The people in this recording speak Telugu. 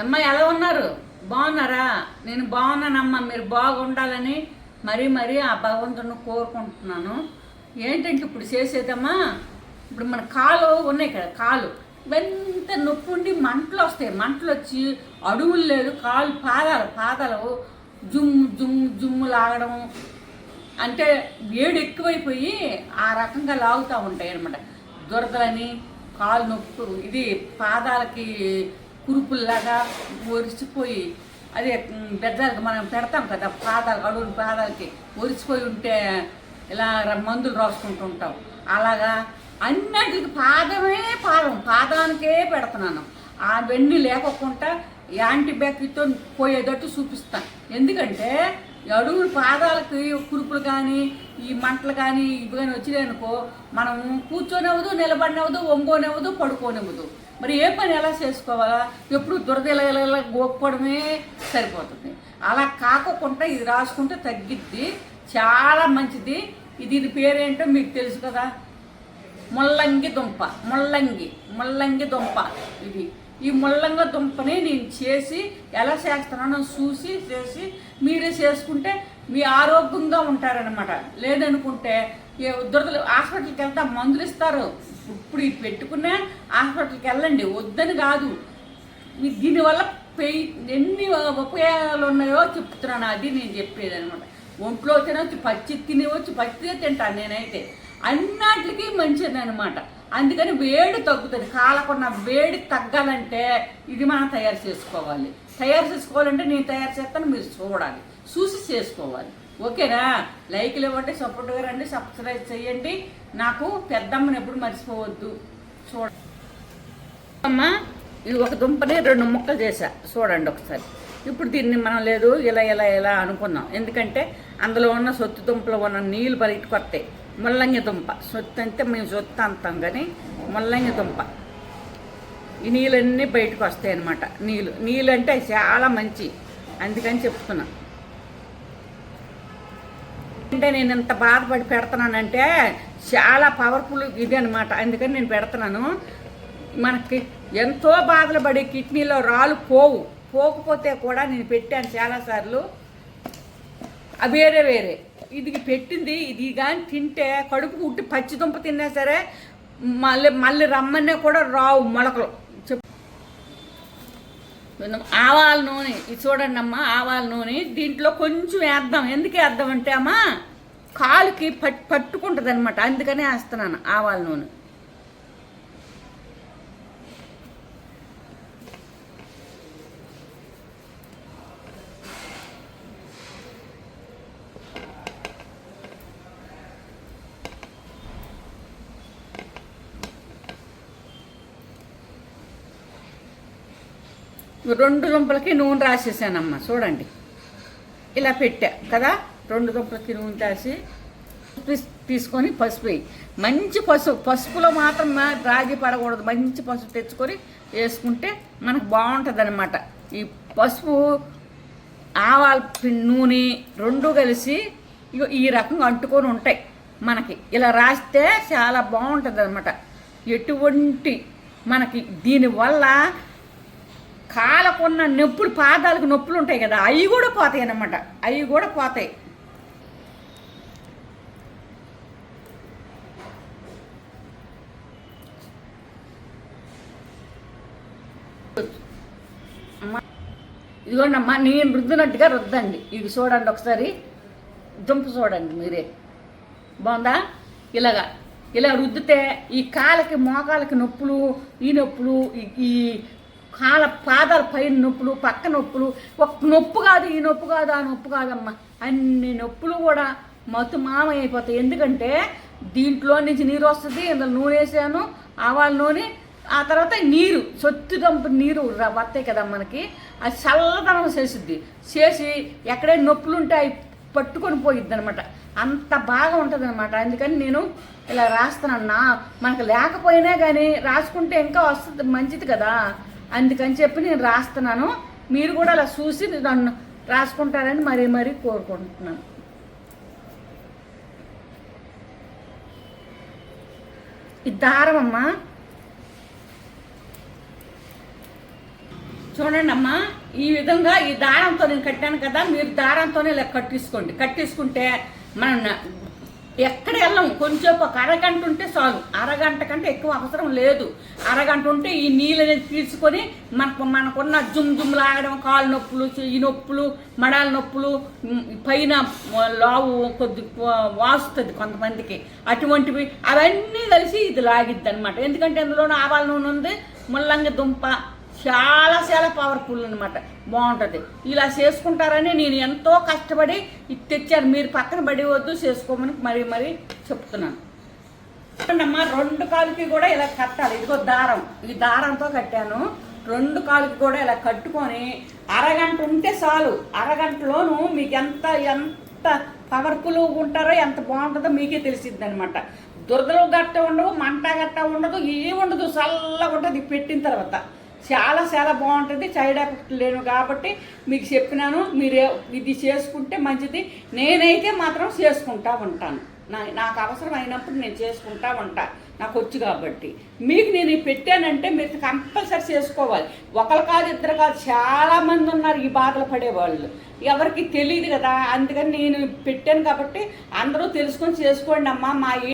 అమ్మ ఎలా ఉన్నారు? బాగున్నారా? నేను బాగున్నానమ్మా మీరు బాగుండాలని మరీ మరీ ఆ భగవంతుని కోరుకుంటున్నాను. ఏంటంటే ఇప్పుడు చేసేదమ్మా? ఇప్పుడు మన కాలు ఉన్నాయి కదా కాలు. ఎంత నొప్పి ఉండి మంటలు వస్తాయి. మంటలు వచ్చి అడుగులు లేదు కాలు పాదాలు పాదాలు జుమ్ జుమ్ జుమ్ము లాగడం. అంటే వేడి ఎక్కువైపోయి ఆ రకంగా లాగుతూ ఉంటాయి అనమాట దురదలని కాలు నొప్పు ఇది పాదాలకి కురుపుల్లాగా ఒరిచిపోయి అదే ఉమ్, బెజ్జాలకి మనం పెడతాం కదా పాదాలు అడుగు పాదాలకి ఒరిచిపోయి ఉంటే ఇలా మందులు రాసుకుంటూ ఉంటాం. అలాగా అన్నిటికి పాదమే పాదం పాదానికే పెడుతున్నాను. ఆ వెన్ని లేకోకుండా యాంటీబయాటిక్తో పోయేటట్టు చూపిస్తాను ఎందుకంటే అడుగులు పాదాలకి కురుపులు కానీ ఈ మంటలు కానీ ఇవి కానీ వచ్చినాయనుకో మనం కూర్చోనివ్వదు నిలబడినవ్వదు ఒంగోనివ్వదు పడుకోనివ్వదు. మరి ఏ పని ఎలా చేసుకోవాలా? ఎప్పుడు దురదల గోక్కోవడమే సరిపోతుంది. అలా కాకోకుండా ఇది రాసుకుంటే తగ్గిద్ది. చాలా మంచిది. ఇది ఇది పేరేంటో మీకు తెలుసు కదా? ముల్లంగి దుంప. ముల్లంగి. ముల్లంగి దుంప ఇది. ఈ ముల్లంగి దుంపని నేను చేసి ఎలా చేస్తున్నానో చూసి చేసి మీరే చేసుకుంటే మీ ఆరోగ్యంగా ఉంటారనమాట లేదనుకుంటే ఏ దురదలు హాస్పిటల్కి వెళ్తా మందులు ఇస్తారు. ఇప్పుడు ఇది పెట్టుకున్నా హాస్పిటల్కి వెళ్ళండి వద్దని కాదు. దీనివల్ల పెయి ఎన్ని ఉపయోగాలు ఉన్నాయో చెప్తున్నాను అది నేను చెప్పేది అనమాట ఒంట్లో తినవచ్చు పచ్చి తినవచ్చు పచ్చిదే తింటాను నేనైతే. అన్నిటికీ మంచిది అనమాట అందుకని వేడి తగ్గుతుంది. కాలకున్న వేడి తగ్గాలంటే ఇది మనం తయారు చేసుకోవాలి. తయారు చేసుకోవాలంటే నేను తయారు చేస్తాను మీరు చూడాలి. చూసి చేసుకోవాలి. ఓకేనా? లైక్లు ఇవ్వండి సపోర్ట్గా రండి సబ్స్క్రైబ్ చేయండి. నాకు పెద్దమ్మని ఎప్పుడు మర్చిపోవద్దు. చూడ అమ్మ ఇది ఒక దుంపని రెండు ముక్కలు చేసా చూడండి ఒకసారి. ఇప్పుడు దీన్ని మనం లేదు ఇలా ఇలా ఇలా అనుకుందాం ఎందుకంటే అందులో ఉన్న సొత్తు దుంపలో ఉన్న నీళ్ళు బయటకు వస్తాయి. ముల్లంగి దుంప. సొత్తు అంటే మేము సొత్తు అంటాం కానీ ముల్లంగి దుంప. ఈ నీళ్ళన్నీ బయటకు వస్తాయి అన్నమాట. నీళ్ళు. నీళ్ళు అంటే చాలా మంచి. అందుకని చెప్తున్నాను అంటే నేను ఇంత బాధపడి పెడుతున్నానంటే చాలా పవర్ఫుల్ ఇది అనమాట అందుకని నేను పెడుతున్నాను. మనకి ఎంతో బాధలు పడి కిడ్నీలో రాళ్ళు పోవు. పోకపోతే కూడా నేను పెట్టాను చాలాసార్లు. వేరే వేరే. ఇది పెట్టింది ఇది కానీ తింటే కడుపు ఉట్టి పచ్చి దుంప తిన్నా సరే మళ్ళీ మళ్ళీ రమ్మనే కూడా రావు మొలకలు. ఆవాల నూనె ఇది చూడండి అమ్మా ఆవాల నూనె దీంట్లో కొంచెం వేద్దాం. ఎందుకు వేద్దాం అంటే అమ్మా కాలుకి పట్ పట్టుకుంటుంది అనమాట అందుకనే వేస్తున్నాను ఆవాల నూనె. రెండు దుంపలకి నూనె రాసేసానమ్మ చూడండి. ఇలా పెట్టా కదా? రెండు దుంపలకి నూనె రాసి తీసుకొని పసుపు వేయి. మంచి పసుపు పసుపులో మాత్రం రాగి రాజీ పడకూడదు. మంచి పసుపు తెచ్చుకొని వేసుకుంటే మనకు బాగుంటుంది అనమాట ఈ పసుపు ఆవాల నూనె రెండు కలిసి ఇగో ఈ రకంగా అంటుకొని ఉంటాయి మనకి. ఇలా రాస్తే చాలా బాగుంటుంది అనమాట ఎటువంటి మనకి దీనివల్ల కాలకున్న నొప్పులు పాదాలకు నొప్పులు ఉంటాయి కదా అవి కూడా పోతాయి అన్నమాట. అవి కూడా పోతాయి. అమ్మా, నేను రుద్దినట్టుగా రుద్దండి. ఇది చూడండి ఒకసారి. దుంప చూడండి మీరే. బాగుందా? ఇలాగా. ఇలా రుద్దితే ఈ కాలకి మోకాలకి నొప్పులు ఈ నొప్పులు ఈ కాళ్ళ పాదాల పైన నొప్పులు పక్క నొప్పులు ఒక నొప్పు కాదు ఈ నొప్పు కాదు ఆ నొప్పు కాదమ్మా. అన్ని నొప్పులు కూడా మత్తు మామైపోతాయి ఎందుకంటే దీంట్లో నుంచి నీరు వస్తుంది ఇందులో నూనె వేసాను ఆవాల నూనె ఆ తర్వాత నీరు సొత్తు దంపు నీరు వస్తాయి కదా మనకి అది చల్లదనం చేసిద్ది. చేసి ఎక్కడైనా నొప్పులు ఉంటే అవి పట్టుకొని పోయిద్ది అనమాట అంత బాగా ఉంటుంది అనమాట అందుకని నేను ఇలా రాస్తున్నాను. మనకు లేకపోయినా కానీ రాసుకుంటే ఇంకా వస్తుంది మంచిది కదా. అందుకని చెప్పి నేను రాస్తున్నాను. మీరు కూడా అలా చూసి నన్ను రాసుకుంటారని మరీ మరీ కోరుకుంటున్నాను. ఈ దారం అమ్మా. చూడండి అమ్మా ఈ విధంగా ఈ దారంతో నేను కట్టాను కదా మీరు దారంతోనే ఇలా కట్టేసుకోండి. కట్టేసుకుంటే మనం ఎక్కడ వెళ్ళం? కొంచెం ఒక అరగంట ఉంటే చాలు. అరగంట కంటే ఎక్కువ అవసరం లేదు. అరగంట ఉంటే ఈ నీళ్ళు అనేది పీల్చుకొని మనకు మనకున్న జుమ్ జుమ్ లాగడం కాలు నొప్పులు ఈ నొప్పులు మడాల నొప్పులు పైన లావు కొద్ది వాస్తుంది కొంతమందికి. అటువంటివి అవన్నీ కలిసి ఇది లాగిద్ది అనమాట ఎందుకంటే అందులోనూ ఆవాల నూనె ఉంది ముల్లంగి దుంప చాలా చాలా పవర్ఫుల్ అనమాట బాగుంటుంది. ఇలా చేసుకుంటారని నేను ఎంతో కష్టపడి ఇది తెచ్చాను. మీరు పక్కన పడివద్దు చేసుకోమని మరీ మరీ చెప్తున్నాను. చూడండమ్మా రెండు కాలుకి కూడా ఇలా కట్టాలి. ఇదిగో దారం. ఈ దారంతో కట్టాను. రెండు కాలుకి కూడా ఇలా కట్టుకొని అరగంట ఉంటే చాలు. అరగంటలోను మీకు ఎంత ఎంత పవర్ఫుల్ ఉంటారో ఎంత బాగుంటుందో మీకే తెలిసిద్ది అనమాట దురదలు గట్ట ఉండవు మంట గట్ట ఉండదు ఏం ఉండదు చల్లగా ఉంటుంది. పెట్టిన తర్వాత. చాలా చాలా బాగుంటుంది. సైడ్ ఎఫెక్ట్ లేను కాబట్టి మీకు చెప్పినాను మీరు ఇది చేసుకుంటే మంచిది. నేనైతే మాత్రం చేసుకుంటా ఉంటాను. నా నాకు అవసరం అయినప్పుడు నేను చేసుకుంటా ఉంటా. నాకు వచ్చు కాబట్టి. మీకు నేను పెట్టానంటే మీరు కంపల్సరీ చేసుకోవాలి. ఒకరు కాదు ఇద్దరు కాదు చాలా మంది ఉన్నారు ఈ బాధలు పడేవాళ్ళు. ఎవరికి తెలియదు కదా. అందుకని నేను పెట్టాను కాబట్టి అందరూ తెలుసుకొని చేసుకోండి అమ్మా. మా